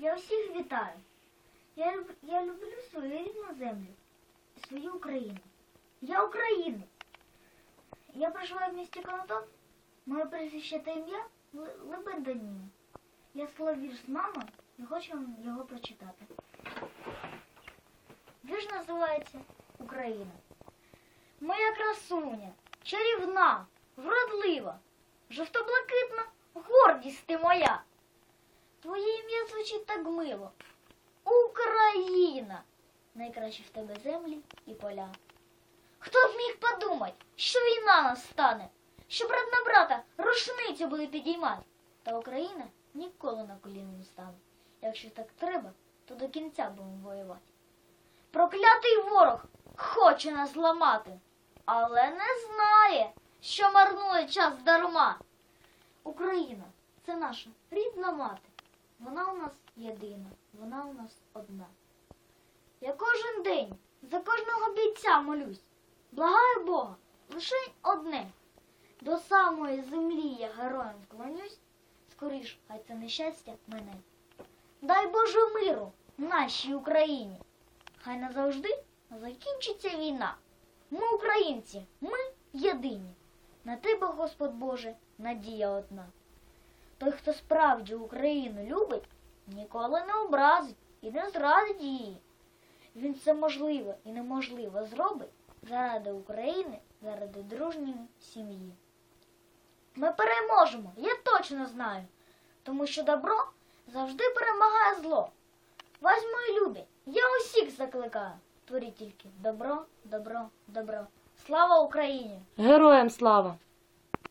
Я всіх вітаю. Я, я люблю свою рідну землю свою Україну. Я українець. Я проживаю в місті Конотоп. Моє прізвище та ім'я Ли- Лебеда Я склав вірш з мамою і хочу вам його прочитати. Вірш називається Україна. Моя красуня, чарівна, вродлива, жовто-блакитна, гордість ти моя. Твоє ім'я звучить так мило. Україна! Найкращі в тебе землі і поля. Хто б міг подумати, що війна настане, що брат на брата рушницю буде підіймати, та Україна ніколи на коліна не стане. Якщо так треба, то до кінця будемо воювати. Проклятий ворог хоче нас зламати, але не знає, що марнує час дарма. Україна це наша рідна мати. Вона у нас єдина, вона у нас одна. Я кожен день за кожного бійця молюсь, благаю Бога, лише одне. До самої землі я героям вклонюсь, скоріш, хай це нещастя мене. Дай Боже миру нашій Україні. Хай назавжди закінчиться війна. Ми українці, ми єдині. На тебе, Господь Боже, надія одна. Той, хто справді Україну любить, ніколи не образить і не зрадить її. Він все можливе і неможливе зробить заради України, заради дружньої сім'ї. Ми переможемо, я точно знаю, тому що добро завжди перемагає зло. Вас, мої любі, я усіх закликаю. Творіть тільки добро, добро, добро. Слава Україні! Героям слава!